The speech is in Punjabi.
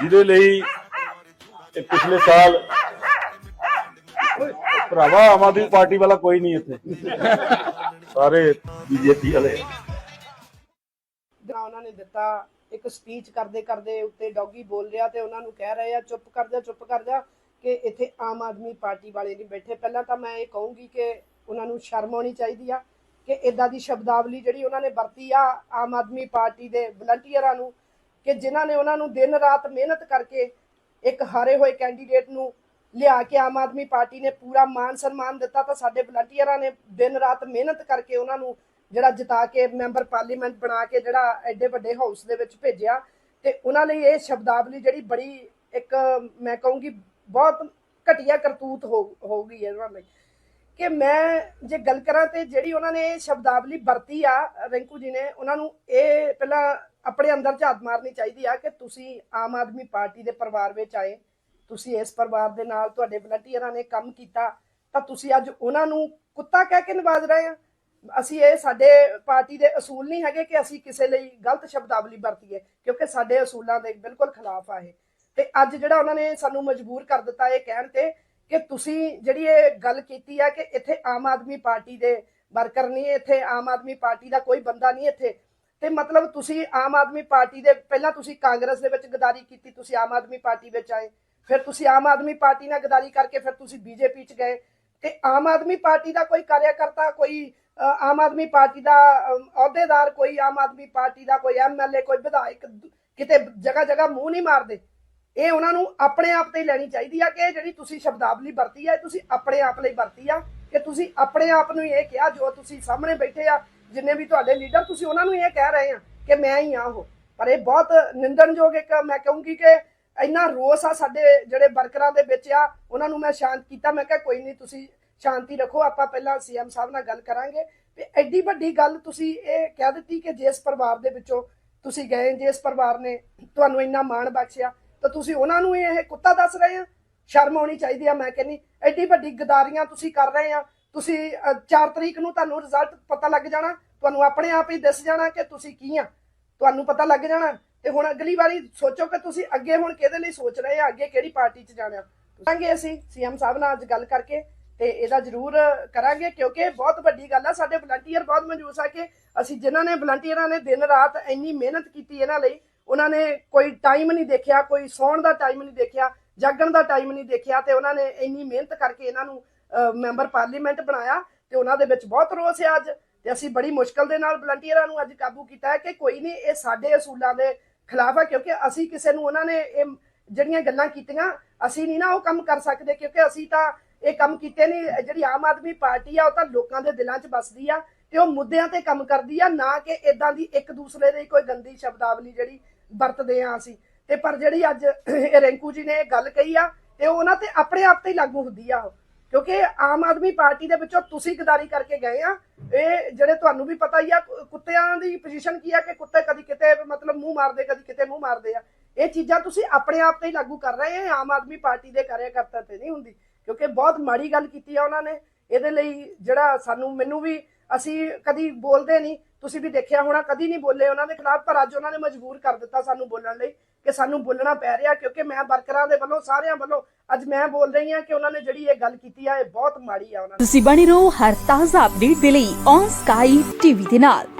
ਜਿਹਦੇ ਲਈ ਪਿਛਲੇ ਸਾਲ ਭਰਾਵਾ ਆਮ ਆਦਮੀ ਪਾਰਟੀ ਵਾਲਾ ਕੋਈ ਨਹੀਂ ਇੱਥੇ। ਸਾਰੇ ਬੀਜੇਪੀ ਵਾਲੇ। ਜਿਹੜਾ ਉਹਨਾਂ ਨੇ ਦਿੱਤਾ ਇੱਕ ਸਪੀਚ ਕਰਦੇ ਕਰਦੇ ਉੱਤੇ ਡੌਗੀ ਬੋਲ ਰਿਹਾ ਤੇ ਉਹਨਾਂ ਨੂੰ ਕਹਿ ਰਹੇ ਆ, ਚੁੱਪ ਕਰ ਜਾ, ਚੁੱਪ ਕਰ ਜਾ, ਕਿ ਇੱਥੇ ਆਮ ਆਦਮੀ ਪਾਰਟੀ ਵਾਲੇ ਨਹੀਂ ਬੈਠੇ। ਪਹਿਲਾਂ ਤਾਂ ਮੈਂ ਇਹ ਕਹੂੰਗੀ ਕਿ ਉਹਨਾਂ ਨੂੰ ਸ਼ਰਮ ਆਉਣੀ ਚਾਹੀਦੀ ਆ ਕਿ ਇਦਾਂ ਦੀ ਸ਼ਬਦਾਵਲੀ ਜਿਹੜੀ ਉਹਨਾਂ ਨੇ ਵਰਤੀ ਆ ਆਮ ਆਦਮੀ ਪਾਰਟੀ ਦੇ ਵਲੰਟੀਅਰਾਂ ਨੂੰ ਕਿ ਜਿਨ੍ਹਾਂ ਨੇ ਉਹਨਾਂ ਨੂੰ ਦਿਨ ਰਾਤ ਮਿਹਨਤ ਕਰਕੇ ਇੱਕ ਹਾਰੇ ਹੋਏ ਕੈਂਡੀਡੇਟ ਨੂੰ ਲਿਆ ਕੇ ਆਮ ਆਦਮੀ ਪਾਰਟੀ ਨੇ ਪੂਰਾ ਮਾਨ ਸਨਮਾਨ ਦਿੱਤਾ, ਤਾਂ ਸਾਡੇ ਵਲੰਟੀਅਰਾਂ ਨੇ ਦਿਨ ਰਾਤ ਮਿਹਨਤ ਕਰਕੇ ਉਹਨਾਂ ਨੂੰ ਜਿਹੜਾ ਜਿਤਾ ਕੇ ਮੈਂਬਰ ਪਾਰਲੀਮੈਂਟ ਬਣਾ ਕੇ ਜਿਹੜਾ ਐਡੇ ਵੱਡੇ ਹਾਊਸ ਦੇ ਵਿੱਚ ਭੇਜਿਆ। ਤੇ ਉਹਨਾਂ ਲਈ ਇਹ ਸ਼ਬਦਾਵਲੀ ਜਿਹੜੀ ਬੜੀ ਇੱਕ, ਮੈਂ ਕਹੂੰਗੀ, ਬਹੁਤ ਘਟੀਆ ਕਰਤੂਤ ਹੋ ਗਈ ਹੈ ਉਹਨਾਂ ਲਈ। ਕਿ ਮੈਂ ਜੇ ਗੱਲ ਕਰਾਂ ਤੇ ਜਿਹੜੀ ਉਹਨਾਂ ਨੇ ਸ਼ਬਦਾਵਲੀ ਵਰਤੀ ਆ, ਰਿੰਕੂ ਜੀ ਨੇ, ਉਹਨਾਂ ਨੂੰ ਇਹ ਪਹਿਲਾਂ ਆਪਣੇ ਅੰਦਰ ਝਾਤ ਮਾਰਨੀ ਚਾਹੀਦੀ ਆ ਕਿ ਤੁਸੀਂ ਆਮ ਆਦਮੀ ਪਾਰਟੀ ਦੇ ਪਰਿਵਾਰ ਵਿੱਚ ਆਏ, ਤੁਸੀਂ ਇਸ ਪਰਿਵਾਰ ਦੇ ਨਾਲ ਤੁਹਾਡੇ ਵਲੰਟੀਅਰਾਂ ਨੇ ਕੰਮ ਕੀਤਾ, ਤਾਂ ਤੁਸੀਂ ਅੱਜ ਉਹਨਾਂ ਨੂੰ ਕੁੱਤਾ ਕਹਿ ਕੇ ਨਵਾਜ਼ ਰਹੇ ਆ? ਅਸੀਂ ਇਹ ਸਾਡੇ ਪਾਰਟੀ ਦੇ ਅਸੂਲ ਨਹੀਂ ਹੈਗੇ ਕਿ ਅਸੀਂ ਕਿਸੇ ਲਈ ਗਲਤ ਸ਼ਬਦਾਵਲੀ ਵਰਤੀਏ, ਕਿਉਂਕਿ ਸਾਡੇ ਅਸੂਲਾਂ ਦੇ ਬਿਲਕੁਲ ਖਿਲਾਫ ਆ ਇਹ। ਤੇ ਅੱਜ ਜਿਹੜਾ ਉਹਨਾਂ ਨੇ ਸਾਨੂੰ ਮਜਬੂਰ ਕਰ ਦਿੱਤਾ ਇਹ ਕਹਿਣ ਤੇ ਕਿ ਤੁਸੀਂ ਜਿਹੜੀ ਇਹ ਗੱਲ ਕੀਤੀ ਆ ਕਿ ਇੱਥੇ ਆਮ ਆਦਮੀ ਪਾਰਟੀ ਦੇ ਵਰਕਰ ਨਹੀਂ, ਇੱਥੇ ਆਮ ਆਦਮੀ ਪਾਰਟੀ ਦਾ ਕੋਈ ਬੰਦਾ ਨਹੀਂ, ਇੱਥੇ ਤੇ ਮਤਲਬ ਤੁਸੀਂ ਆਮ ਆਦਮੀ ਪਾਰਟੀ ਦੇ, ਪਹਿਲਾਂ ਤੁਸੀਂ ਕਾਂਗਰਸ ਦੇ ਵਿੱਚ ਗਦਾਰੀ ਕੀਤੀ, ਤੁਸੀਂ ਆਮ ਆਦਮੀ ਪਾਰਟੀ ਵਿੱਚ ਆਏ, ਫਿਰ ਤੁਸੀਂ ਆਮ ਆਦਮੀ ਪਾਰਟੀ ਨਾਲ ਗਦਾਰੀ ਕਰਕੇ ਫਿਰ ਤੁਸੀਂ ਬੀਜੇਪੀ ਚ ਗਏ, ਤੇ ਆਮ ਆਦਮੀ ਪਾਰਟੀ ਦਾ ਕੋਈ ਕਾਰਿਆਕਰਤਾ, ਕੋਈ ਆਮ ਆਦਮੀ ਪਾਰਟੀ ਦਾ ਅਹੁਦੇਦਾਰ, ਕੋਈ ਆਮ ਆਦਮੀ ਪਾਰਟੀ ਦਾ, ਕੋਈ ਐਮਐਲਏ ਕੋਈ ਵਿਧਾਇਕ ਕਿਤੇ ਜਗ੍ਹਾ ਜਗ੍ਹਾ ਮੂੰਹ ਨਹੀਂ ਮਾਰਦੇ, ਇਹ ਉਹਨਾਂ ਨੂੰ ਆਪਣੇ ਆਪ ਤੇ ਲੈਣੀ ਚਾਹੀਦੀ ਆ ਕਿ ਇਹ ਜਿਹੜੀ ਤੁਸੀਂ ਸ਼ਬਦਾਵਲੀ ਵਰਤੀ ਆ, ਇਹ ਤੁਸੀਂ ਆਪਣੇ ਆਪ ਲਈ ਵਰਤੀ ਆ, ਕਿ ਤੁਸੀਂ ਆਪਣੇ ਆਪ ਨੂੰ ਇਹ ਕਿਹਾ, ਜੋ ਤੁਸੀਂ ਸਾਹਮਣੇ ਬੈਠੇ ਆ ਜਿੰਨੇ ਵੀ ਤੁਹਾਡੇ ਲੀਡਰ ਤੁਸੀਂ ਉਹਨਾਂ ਨੂੰ ਇਹ ਕਹਿ ਰਹੇ ਆ ਕਿ ਮੈਂ ਹੀ ਆ ਉਹ। ਪਰ ਇਹ ਬਹੁਤ ਨਿੰਦਣਯੋਗ ਇੱਕ ਮੈਂ ਕਹੂੰਗੀ ਕਿ ਇੰਨਾ ਰੋਸ ਆ ਸਾਡੇ ਜਿਹੜੇ ਵਰਕਰਾਂ ਦੇ ਵਿੱਚ ਆ, ਉਹਨਾਂ ਨੂੰ ਮੈਂ ਸ਼ਾਂਤ ਕੀਤਾ। ਮੈਂ ਕਿਹਾ, ਕੋਈ ਨਹੀਂ ਤੁਸੀਂ ਸ਼ਾਂਤੀ ਰੱਖੋ। ਆਪਾਂ ਪਹਿਲਾਂ ਸੀਐਮ ਸਾਹਿਬ ਨਾਲ ਗੱਲ ਕਰਾਂਗੇ। ਤੇ ਐਡੀ ਵੱਡੀ ਗੱਲ ਤੁਸੀਂ ਇਹ ਕਹਿ ਦਿੱਤੀ ਕਿ ਜਿਸ ਪਰਿਵਾਰ ਦੇ ਵਿੱਚੋਂ ਤੁਸੀਂ ਗਏ ਜਿਸ ਪਰਿਵਾਰ ਨੇ ਤੁਹਾਨੂੰ ਇੰਨਾ ਮਾਣ ਬਖਸ਼ਿਆ, ਤਾਂ ਤੁਸੀਂ ਉਹਨਾਂ ਨੂੰ ਇਹ ਕੁੱਤਾ ਦੱਸ ਰਹੇ ਆ? ਸ਼ਰਮ ਆਉਣੀ ਚਾਹੀਦੀ ਆ। ਮੈਂ ਕਹਿੰਨੀ ਐਡੀ ਵੱਡੀ ਗਦਾਰੀਆਂ ਤੁਸੀਂ ਕਰ ਰਹੇ ਆ। ਤੁਸੀਂ 4 ਤਰੀਕ ਨੂੰ ਤੁਹਾਨੂੰ ਰਿਜ਼ਲਟ ਪਤਾ ਲੱਗ ਜਾਣਾ, ਤੁਹਾਨੂੰ ਆਪਣੇ ਆਪ ਹੀ ਦਿਸ ਜਾਣਾ ਕਿ ਤੁਸੀਂ ਕੀ ਆ। ਤੁਹਾਨੂੰ ਪਤਾ ਲੱਗ ਜਾਣਾ ਤੇ ਹੁਣ ਅਗਲੀ ਵਾਰੀ ਸੋਚੋ ਕਿ ਤੁਸੀਂ ਅੱਗੇ ਹੁਣ ਕਿਹਦੇ ਲਈ ਸੋਚ ਰਹੇ ਆ, ਅੱਗੇ ਕਿਹੜੀ ਪਾਰਟੀ 'ਚ ਜਾਣਾ। ਕਰਾਂਗੇ ਅਸੀਂ ਸੀਐਮ ਸਾਹਿਬ ਨਾਲ ਅੱਜ ਗੱਲ ਕਰਕੇ ਤੇ ਇਹਦਾ ਜ਼ਰੂਰ ਕਰਾਂਗੇ ਕਿਉਂਕਿ ਬਹੁਤ ਵੱਡੀ ਗੱਲ ਆ, ਸਾਡੇ ਵਲੰਟੀਅਰ ਬਹੁਤ ਮਨਜੂਸ ਆ ਕਿ ਅਸੀਂ ਜਿਨ੍ਹਾਂ ਨੇ ਵਲੰਟੀਅਰਾਂ ਨੇ ਦਿਨ ਰਾਤ ਇੰਨੀ ਮਿਹਨਤ ਕੀਤੀ ਇਹਨਾਂ ਲਈ, ਉਹਨਾਂ ਨੇ ਕੋਈ ਟਾਈਮ ਨਹੀਂ ਦੇਖਿਆ, ਕੋਈ ਸੌਣ ਦਾ ਟਾਈਮ ਨਹੀਂ ਦੇਖਿਆ, ਜਾਗਣ ਦਾ ਟਾਈਮ ਨਹੀਂ ਦੇਖਿਆ ਤੇ ਉਹਨਾਂ ਨੇ ਇੰਨੀ ਮਿਹਨਤ ਕਰਕੇ ਇਹਨਾਂ ਨੂੰ ਮੈਂਬਰ ਪਾਰਲੀਮੈਂਟ ਬਣਾਇਆ ਤੇ ਉਹਨਾਂ ਦੇ ਵਿੱਚ ਬਹੁਤ ਰੋਸ ਹੈ ਅੱਜ। ਤੇ ਅਸੀਂ ਬੜੀ ਮੁਸ਼ਕਲ ਦੇ ਨਾਲ ਵਲੰਟੀਅਰਾਂ ਨੂੰ ਅੱਜ ਕਾਬੂ ਕੀਤਾ ਹੈ ਕਿ ਕੋਈ ਨਹੀਂ, ਇਹ ਸਾਡੇ ਅਸੂਲਾਂ ਦੇ ਖਿਲਾਫ ਹੈ ਕਿਉਂਕਿ ਅਸੀਂ ਕਿਸੇ ਨੂੰ ਉਹਨਾਂ ਨੇ ਇਹ ਜਿਹੜੀਆਂ ਗੱਲਾਂ ਕੀਤੀਆਂ, ਅਸੀਂ ਨਹੀਂ ਨਾ ਉਹ ਕੰਮ ਕਰ ਸਕਦੇ ਕਿਉਂਕਿ ਅਸੀਂ ਤਾਂ ਇਹ ਕੰਮ ਕੀਤੇ ਨਹੀਂ। ਜਿਹੜੀ ਆਮ ਆਦਮੀ ਪਾਰਟੀ ਆ, ਉਹ ਤਾਂ ਲੋਕਾਂ ਦੇ ਦਿਲਾਂ 'ਚ ਵੱਸਦੀ ਆ ਤੇ ਉਹ ਮੁੱਦਿਆਂ ਤੇ ਕੰਮ ਕਰਦੀ ਆ, ਨਾ ਕਿ ਇਦਾਂ ਦੀ ਇੱਕ ਦੂਸਰੇ ਦੇ ਕੋਈ ਗੰਦੀ ਸ਼ਬਦਾਵਲੀ ਜਿਹੜੀ ਵਰਤਦੇ ਆ ਅਸੀਂ। ਤੇ ਪਰ ਜਿਹੜੀ ਅੱਜ ਰੈਂਕੂ ਜੀ ਨੇ ਇਹ ਗੱਲ ਕਹੀ ਆ, ਤੇ ਉਹ ਉਹਨਾਂ ਤੇ ਆਪਣੇ ਆਪ ਤੇ ਹੀ ਲਾਗੂ ਹੁੰਦੀ ਆ ਉਹ। ਕਿਉਂਕਿ ਆਮ ਆਦਮੀ ਪਾਰਟੀ ਦੇ ਵਿੱਚੋਂ ਤੁਸੀਂ ਗਦਾਰੀ ਕਰਕੇ ਗਏ ਆ। ਇਹ ਜਿਹੜੇ ਤੁਹਾਨੂੰ ਵੀ ਪਤਾ ਹੀ ਆ ਕੁੱਤਿਆਂ ਦੀ ਪੋਜੀਸ਼ਨ ਕੀ ਆ ਕਿ ਕੁੱਤੇ ਕਦੀ ਕਿਤੇ ਮਤਲਬ ਮੂੰਹ ਮਾਰਦੇ, ਕਦੀ ਕਿਤੇ ਮੂੰਹ ਮਾਰਦੇ ਆ। ਇਹ ਚੀਜ਼ਾਂ ਤੁਸੀਂ ਆਪਣੇ ਆਪ ਤੇ ਹੀ ਲਾਗੂ ਕਰ ਰਹੇ ਆ ਆਮ ਆਦਮੀ ਪਾਰਟੀ ਦੇ ਕਾਰਿਆਕਰਤਾ ਤੇ ਨਹੀਂ ਹੁੰਦੀ। ਕਿਉਂਕਿ ਬਹੁਤ ਮਾੜੀ ਗੱਲ ਕੀਤੀ ਆ ਉਹਨਾਂ ਨੇ। ਇਹਦੇ ਲਈ ਜਿਹੜਾ ਸਾਨੂੰ, ਮੈਨੂੰ ਵੀ ਅਸੀਂ ਕਦੀ ਬੋਲਦੇ ਨਹੀਂ, ਤੁਸੀਂ ਵੀ ਦੇਖਿਆ ਹੋਣਾ, ਕਦੀ ਨਹੀਂ ਬੋਲੇ ਉਹਨਾਂ ਦੇ ਖਿਲਾਫ, ਪਰ ਅੱਜ ਉਹਨਾਂ ਨੇ ਮਜਬੂਰ ਕਰ ਦਿੱਤਾ ਸਾਨੂੰ ਬੋਲਣ ਲਈ ਕਿ ਸਾਨੂੰ ਬੋਲਣਾ ਪੈ ਰਿਹਾ, ਕਿਉਂਕਿ ਮੈਂ ਵਰਕਰਾਂ ਦੇ ਵੱਲੋਂ, ਸਾਰਿਆਂ ਵੱਲੋਂ ਅੱਜ ਮੈਂ ਬੋਲ ਰਹੀ ਹਾਂ ਕਿ ਉਹਨਾਂ ਨੇ ਜਿਹੜੀ ਇਹ ਗੱਲ ਕੀਤੀ ਆ, ਇਹ ਬਹੁਤ ਮਾੜੀ ਆ ਉਹਨਾਂ ਦੀ। ਤੁਸੀਂ ਬਣੇ ਰਹੋ ਹਰ ਤਾਜ਼ਾ ਅਪਡੇਟ ਦੇ ਲਈ ਔਨ ਸਕਾਈ ਟੀਵੀ ਦੇ ਨਾਲ।